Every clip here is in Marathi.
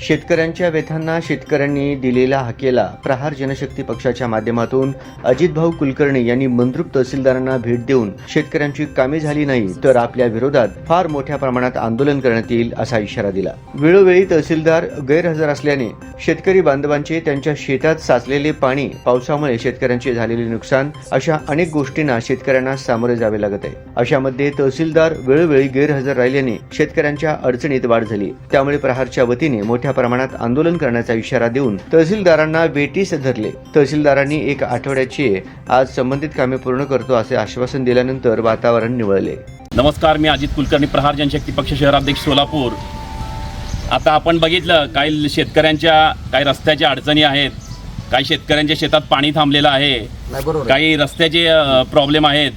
शेतकऱ्यांच्या व्यथांना शेतकऱ्यांनी दिलेला हाकेला प्रहार जनशक्ती पक्षाच्या माध्यमातून अजितभाऊ कुलकर्णी यांनी मंद्रुप तहसीलदारांना भेट देऊन शेतकऱ्यांची कामे झाली नाही तर आपल्या विरोधात फार मोठ्या प्रमाणात आंदोलन करण्यात येईल असा इशारा दिला. वेळोवेळी तहसीलदार गैरहजर असल्याने शेतकरी बांधवांचे त्यांच्या शेतात साचलेले पाणी पावसामुळे शेतकऱ्यांचे झालेले नुकसान अशा अनेक गोष्टींना शेतकऱ्यांना सामोरे जावे लागत आहे. अशामध्ये तहसीलदार वेळोवेळी गैरहजर राहिल्याने शेतकऱ्यांच्या अडचणीत वाढ झाली. त्यामुळे प्रहारच्या वतीने मोठ्या प्रमाणात आंदोलन करण्याचा इशारा देऊन तहसीलदारांना वेटीस धरले. तहसीलदारांनी एक आठवड्याची आज संबंधित कामे पूर्ण करतो असे आश्वासन दिल्यानंतर वातावरण निवळले. नमस्कार मी अजित कुलकर्णी प्रहार जनशक्ती पक्ष शहराध्यक्ष सोलापूर. आता आपण बघितलं काही शेतकऱ्यांच्या काही रस्त्याच्या अडचणी आहेत काही शेतकऱ्यांच्या शेतात पाणी थांबलेलं आहे काही रस्त्याचे प्रॉब्लेम आहेत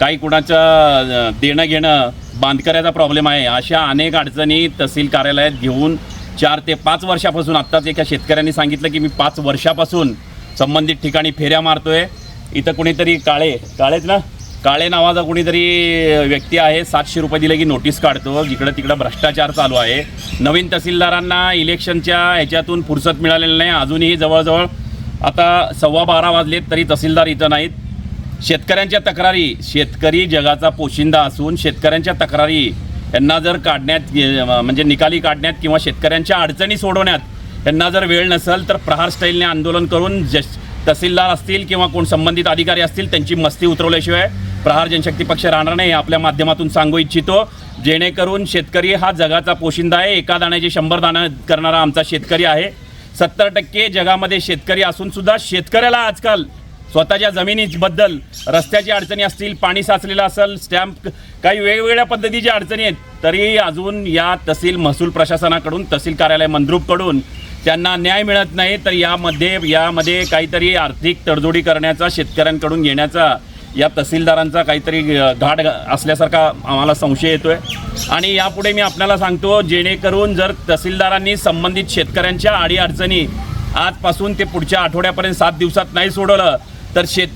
काही कुणाचं देणं घेणं बांधकऱ्याचा प्रॉब्लेम आहे अशा अनेक अडचणी तहसील कार्यालयात घेऊन चार ते पाच वर्षापासून आत्ताच एका शेतकऱ्यांनी सांगितलं की मी पाच वर्षापासून संबंधित ठिकाणी फेऱ्या मारतोय. इथं कुणीतरी काळे काळेच ना? काळे नावाचा कुणीतरी व्यक्ती आहे सातशे रुपये दिले की नोटीस काढतो. जिकडं तिकडं भ्रष्टाचार चालू आहे. नवीन तहसीलदारांना इलेक्शनच्या ह्याच्यातून फुरसत मिळालेली नाही. अजूनही जवळजवळ आता सव्वा बारा वाजलेत तरी तहसीलदार इथं नाहीत. शेतकऱ्यांच्या तक्रारी शेतकरी जगाचा पोशिंदा असून शेतकऱ्यांच्या तक्रारी यांना जर काढण्यात म्हणजे निकाली काढण्यात किंवा शेतकऱ्यांच्या अडचणी सोडवण्यात यांना जर वेळ नसेल तर प्रहार स्टाईलने आंदोलन करून जस तहसीलदार असतील किंवा कोण संबंधित अधिकारी असतील त्यांची मस्ती उतरवल्याशिवाय प्रहार जनशक्ती पक्ष राहणार नाही. हे आपल्या माध्यमातून सांगू इच्छितो. जेणेकरून शेतकरी हा जगाचा पोशिंदा आहे. एका दाण्याचे शंभर दाणं करणारा आमचा शेतकरी आहे. सत्तर टक्के जगामध्ये शेतकरी असूनसुद्धा शेतकऱ्याला आजकाल स्वतःच्या जमिनीबद्दल रस्त्याची अडचणी असतील पाणी साचलेलं असेल स्टॅम्प काही वेगवेगळ्या पद्धतीच्या अडचणी आहेत तरी अजून या तहसील महसूल प्रशासनाकडून तहसील कार्यालय मंद्रूपकडून त्यांना न्याय मिळत नाही तर यामध्ये यामध्ये काहीतरी आर्थिक तडजोडी करण्याचा शेतकऱ्यांकडून घेण्याचा या तहसीलदारांचा काहीतरी घाट असल्यासारखा आम्हाला संशय येतोय. आणि यापुढे मी आपल्याला सांगतो जेणेकरून जर तहसीलदारांनी संबंधित शेतकऱ्यांच्या अडीअडचणी आजपासून ते पुढच्या आठवड्यापर्यंत सात दिवसात नाही सोडवलं. तर शेत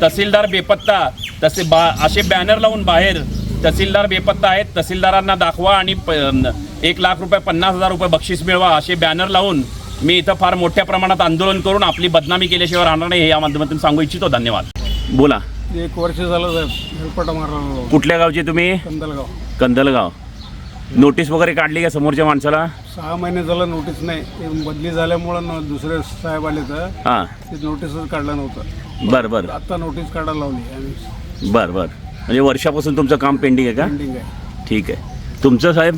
तहसीलदार बेपत्ता तसे बा असे बॅनर लावून बाहेर तहसीलदार बेपत्ता आहेत. तहसीलदारांना दाखवा आणि प एक लाख रुपये पन्नास हजार रुपये बक्षीस मिळवा असे बॅनर लावून मी इथं फार मोठ्या प्रमाणात आंदोलन करून आपली बदनामी केल्याशिवाय राहणार नाही हे या माध्यमातून सांगू इच्छितो. धन्यवाद. बोला. एक वर्ष झालं साहेब कुठल्या गावचे तुम्ही? कंदलगाव. कंदलगाव. नोटीस वगैरे काढली का समोरच्या माणसाला? सहा महिने झालं नोटीस नाही. ते बदली झाल्यामुळं न- दुसरे साहेब आले तर हां. ते नोटीसच काढलं नव्हतं. बरं बरं. आता नोटीस काढायला लावली आणि बरं बरं. म्हणजे वर्षापासून तुमचं काम पेंडिंग आहे का? पेंडिंग आहे. ठीक आहे. तुमचं साहेब?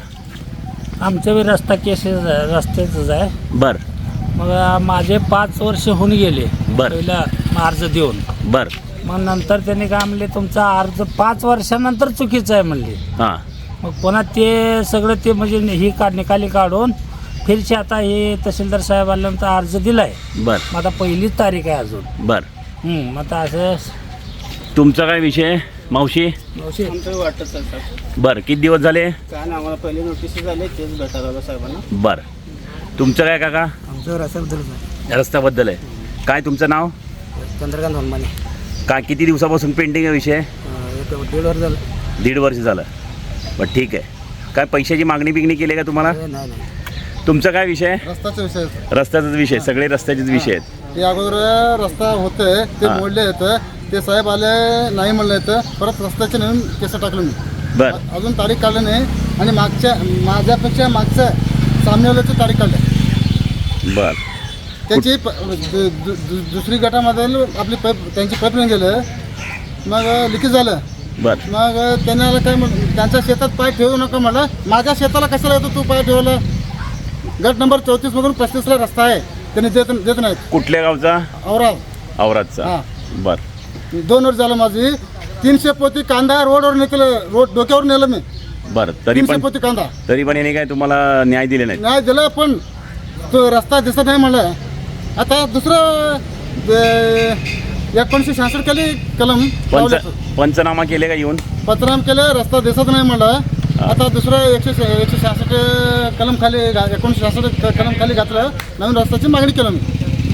आमचं बी रस्ता केसेस रस्त्याचंच आहे. बरं. मग माझे पाच वर्ष होऊन गेले. बर. पहिला अर्ज देऊन. बरं. मग नंतर त्यांनी काय म्हणले तुमचा अर्ज पाच वर्षानंतर चुकीचा आहे म्हणले. हां. मग पुन्हा ते सगळं ते म्हणजे ही काढ निकाली काढून फिरचे आता हे तहसीलदार साहेब आल्यानंतर अर्ज दिलाय. बरं. मग आता पहिलीच तारीख आहे अजून. बरं. हं, मग आता असं तुमचा काय विषय मावशी? आमचं वाटत बरं किती दिवस झाले? काय ना आम्हाला पहिले नोटीस झाले तेच भेटायला आलं साहेबांना. बरं. तुमचं काय काका? आमचं रस्त्याबद्दल रस्त्याबद्दल आहे. काय तुमचं नाव? चंद्रकांत हनुमाने. काय किती दिवसापासून पेंडिंग आहे विषय? दीड वर्ष झालं. दीड वर्ष झालं. बरं ठीक आहे. काय पैशाची मागणी बिगणी केली का तुम्हाला? नाही नाही तुमचा काय विषय रस्त्याचा विषय रस्त्याचाच विषय सगळे रस्त्याचेच विषय आहेत. ते अगोदर रस्ता होते ते हा. मोडले येतं ते साहेब आले नाही म्हणलं येतं परत रस्त्याचे नवीन केस टाकलं मी. बरं. अजून तारीख काढलं नाही आणि मागच्या माझ्यापेक्षा मागच्या सामनेवाल्याची तारीख काढली. बरं. त्याची प- दु- दु- दु- दुसरी गटामध्ये आपली पाईप त्यांची पाईपलाईन गेलं मग लिकेज झालं. बरं. मग त्यांना काय म्हण त्यांच्या शेतात पाय ठेवू नका म्हणलं माझ्या शेताला कशाला येतो तू पाय ठेवला गट नंबर चौतीस मधून पस्तीसला रस्ता आहे. त्यांनी देत देत नाहीत. कुठल्या गावचा? औरा औरातचा. हां. बरं. दोन वर्ष झालं माझी. तीनशे पोती कांदा रोडवर नेलं रोड डोक्यावर नेलं मी. बरं तरी तीनशे पण पोती कांदा. तरी पण याने काय तुम्हाला न्याय दिले नाही नाही दिलं पण तो रस्ता दिसत नाही म्हणलं. आता दुसरं एकोणीसशे शहासष्ट केली? कलम? पंच लावलं. पंचनामा केले का येऊन? पत्रनाम केलं रस्ता दिसत नाही म्हणलं. आता दुसरं एकशे एकशे सहासष्ट कलम खाली एकोणीसशे सहासष्ट कलम खाली घातलं. नवीन रस्त्याची मागणी केलं मी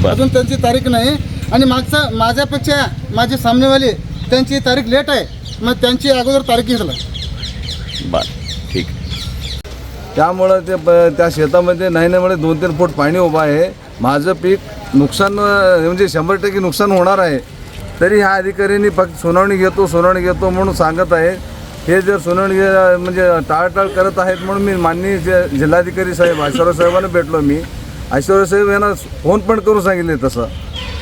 बरं. अजून त्यांची तारीख नाही. आणि मागचं माझ्यापेक्षा माझी सामनेवाली त्यांची तारीख लेट आहे. मग त्यांची अगोदर तारीख घेतलं. बरं ठीक. त्यामुळं ते प- त्या शेतामध्ये नाही नाही म्हणजे दोन तीन फूट पाणी उभं आहे. माझं पीक नुकसान म्हणजे शंभर टक्के नुकसान होणार आहे. तरी ह्या अधिकाऱ्यांनी फक्त सुनावणी घेतो सुनावणी घेतो म्हणून सांगत आहे. हे जर सुनावणी म्हणजे टाळटाळ करत आहेत म्हणून मी माननीय जे जिल्हाधिकारी साहेब ऐश्वर्या साहेबांना भेटलो मी. ऐश्वर्या साहेब यांना फोन पण करून सांगितले तसं.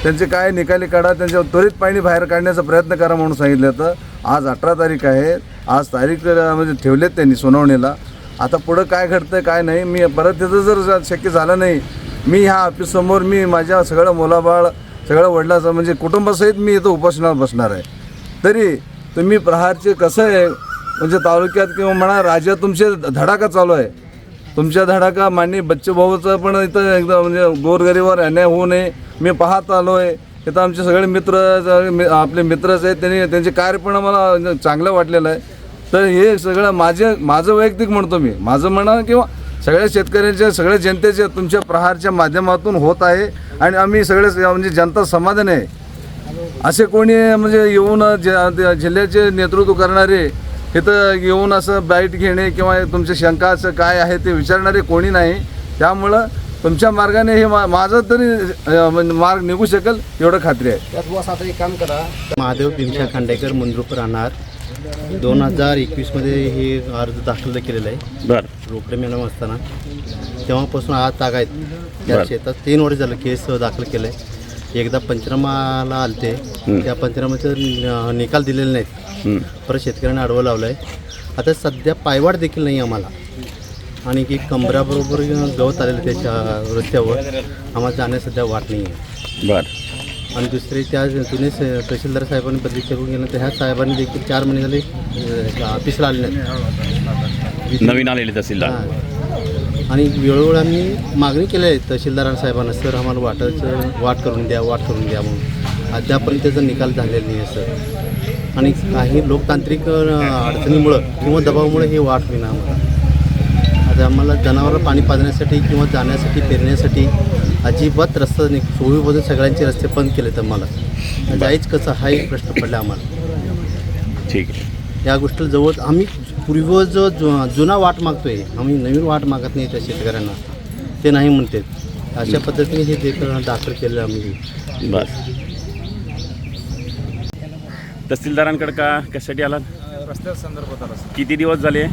त्यांचे काय निकाली काढा त्यांच्या त्वरित पाणी बाहेर काढण्याचा प्रयत्न करा म्हणून सांगितलं होतं. आज अठरा तारीख आहे. आज तारीख म्हणजे ठेवलेत त्यांनी सुनावणीला. आता पुढं काय घडतं काय नाही मी परत त्याचं जर शक्य झालं नाही मी ह्या ऑफिससमोर मी माझ्या सगळं मुलाबाळ सगळं वडिलाचं म्हणजे कुटुंबासहित मी इथं उपोषणावर बसणार आहे. तरी तुम्ही प्रहारचे कसं आहे म्हणजे तालुक्यात किंवा म्हणा राज्यात तुमचे धडाका चालू आहे. तुमच्या धडाका मान्य बच्चूभाऊचा पण इथं एकदम म्हणजे गोरगरीवर अन्याय होऊ नये. मी पाहत आलो आहे इथं आमचे सगळे मित्र आपले मित्रच आहेत. त्यांनी त्यांचे कार्य पण मला चांगलं वाटलेलं आहे. तर हे सगळं माझे माझं वैयक्तिक म्हणतो मी. माझं म्हणा किंवा सगळ्या शेतकऱ्यांच्या सगळ्या जनतेच्या तुमच्या प्रहारच्या माध्यमातून होत आहे आणि आम्ही सगळे म्हणजे जनता समाधान आहे. असे कोणी म्हणजे येऊन जिल्ह्याचे नेतृत्व करणारे इथं येऊन असं बाईट घेणे किंवा तुमच्या शंका असं काय आहे ते विचारणारे कोणी नाही. त्यामुळं तुमच्या मार्गाने हे मा माझं तरी म्हणजे मार्ग निघू शकेल एवढं खात्री आहे. महादेव भीमशा खांडेकर मंद्रुप राहणार. दोन हजार एकवीसमध्ये हे अर्ज दाखल केलेला आहे. बर. रोकडे मॅडम असताना. तेव्हापासून आज तागा आहेत. त्या शेतात तीन वर्ष झालं केस दाखल केलं आहे एकदा पंचनामाला आलते. त्या पंचनामाचं न- निकाल दिलेले नाहीत. परत शेतकऱ्यांना अडवं लावलं आहे आता सध्या पायवाट देखील नाही आम्हाला. आणि एक कमराबरोबर गवत आलेलं त्याच्या रस्त्यावर. आम्हाला जाण्यास सध्या वाट नाही आहे. बर. आणि दुसरे त्या जुने तहसीलदार साहेबांनी बदली करून गेलं तर ह्या साहेबांनी देखील चार महिने झाले ऑफिसला आले नवीन आलेले तहसीलदार. आणि वेळोवेळी आम्ही मागणी केली आहे तहसीलदार साहेबांना सर आम्हाला वाटाचं वाट करून द्या वाट करून द्या म्हणून. अद्यापर्यंत त्याचा निकाल झालेला नाही आहे सर. आणि काही लोकतांत्रिक अडचणीमुळं किंवा दबावामुळे हे वाट होईना आम्हाला. आता आम्हाला जनावरं पाणी पाजण्यासाठी किंवा जाण्यासाठी पेरण्यासाठी अजिबात रस्ता नाही. चोवीस सगळ्यांचे रस्ते बंद केले तर मला जायच कसं हा एक प्रश्न पडला आम्हाला. ठीक आहे. या गोष्टीला जवळ आम्ही पूर्व जो जु- जुना वाट मागतोय. आम्ही नवीन वाट मागत नाही त्या शेतकऱ्यांना. ते नाही म्हणते. अशा पद्धतीने हे देखील दाखल केलं आम्ही. बर तहसीलदारांकडे का? कशासाठी आलात? रस्त्या संदर्भात आला. किती दिवस झाले?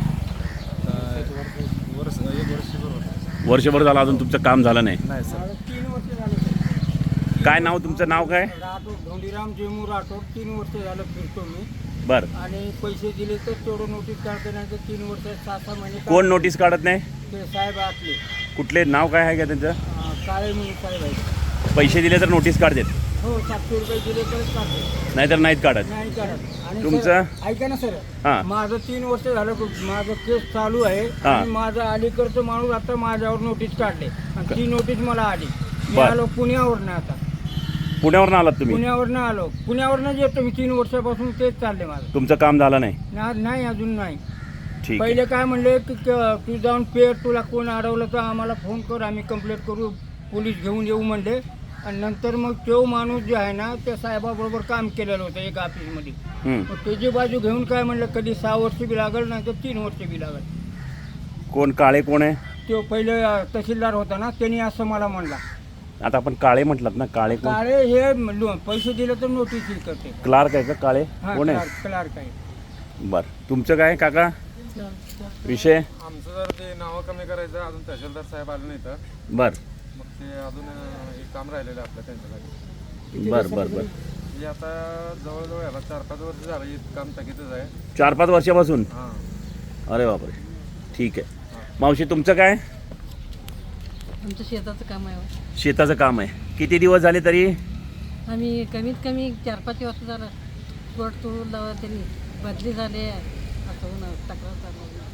वर्षभर झालं अजून तुमचं काम झालं नाही. नाही सर. काय नाव तुमचं नाव काय? राठोड धोंडीराम जेमू राठोड. तीन वर्ष झालं फिरतो मी. बर. आणि पैसे दिले तर तेवढं नोटीस काढते नाही तर तीन वर्ष सहा सहा महिने कोण नोटीस काढत नाही? ते साहेब आतले कुठले? नाव काय आहे का त्यांचं? अं, काळे म्हणून साहेब आहेत. पैसे दिले तर नोटीस काढतात. हो सातशे रुपये दिले काढते नाहीतर नाहीत काढत. नाही काढत. आणि तुमचं? सर, ऐका ना सर. हां. माझं तीन वर्ष झालं माझं केस चालू आहे हां. आणि माझं अलीकडचं माणूस आता माझ्यावर नोटीस काढले. आणि ती नोटीस मला आली. मी बर. आलो पुण्यावरनं आता. पुण्यावरून आलात तुम्ही? पुण्यावरनं आलो. पुण्यावरनं येतो मी तीन वर्षापासून तेच चालले माझं. तुमचं काम झालं नाही? ना- नाही अजून नाही. ठीक आहे. पहिले काय म्हणले की क- तू जाऊन पेर तुला कोण अडवलं तर आम्हाला फोन कर आम्ही कंप्लेंट करू. पोलीस घेऊन येऊ म्हणले. आणि नंतर मग तो माणूस जो आहे ना त्या साहेबाबरोबर काम केलेलं होतं एका ऑफिसमध्ये. मग त्याची बाजू घेऊन काय म्हणलं कधी सहा वर्ष बी लागल नाही तर तीन वर्ष बी लागल. कोण काळे कोण आहे? तो पहिले अं, तहसीलदार होता ना त्यांनी असं मला म्हणला. आता आपण काळे म्हटलात ना काळे कोण? काळे हे लो- पैसे दिले तर नोटीस करते क्लार्क आहे का काळे? हा कोण आहे? क्लार्क क्लार्क आहे. बर. तुमचं काय काका? विषय? आमचं जर ते नावं कमी करायचं अजून तहसीलदार साहेब आले नाही तर बर. ते अजून एक काम राहिलेलं आहे आपलं त्यांच्यासाठी बर बर बर. म्हणजे आता जवळजवळ याला चार पाच वर्ष झालं हे काम थकीतच आहे. चार पाच वर्षापासून? हां. अरे बापरे. ठीक आहे. मावशी तुमचं काय? आमचं शेताचं काम आहे हो. शेताचं काम आहे. किती दिवस झाले तरी? आम्ही कमीत कमी चार पाच वर्ष झालं. कोर्ट तोडून लावा त्यांनी बदली झाले असं होऊन तक्रार चालू आहे.